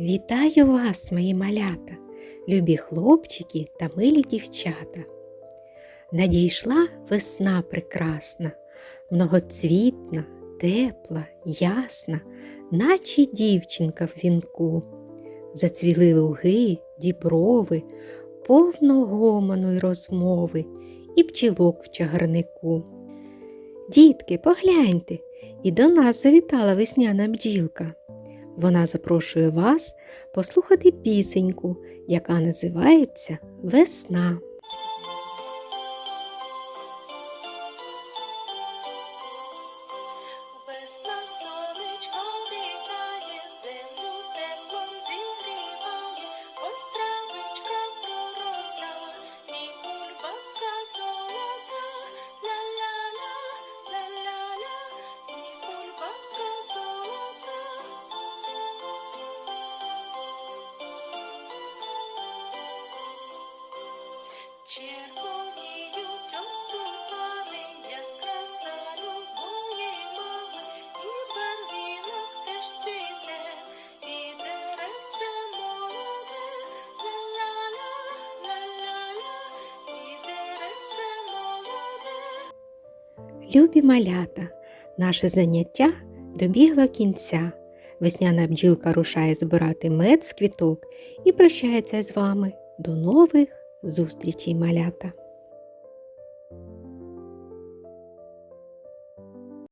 Вітаю вас, мої малята, любі хлопчики та милі дівчата. Надійшла весна прекрасна, многоцвітна, тепла, ясна, наче дівчинка в вінку. Зацвіли луги, діброви, повно гомону й розмови і пчілок в чагарнику. Дітки, погляньте, і до нас завітала весняна бджілка. Вона запрошує вас послухати пісеньку, яка називається Весна. Весна Любі малята, наше заняття добігло кінця. Весняна бджілка рушає збирати мед з квіток і прощається з вами. До нових зустрічей, малята!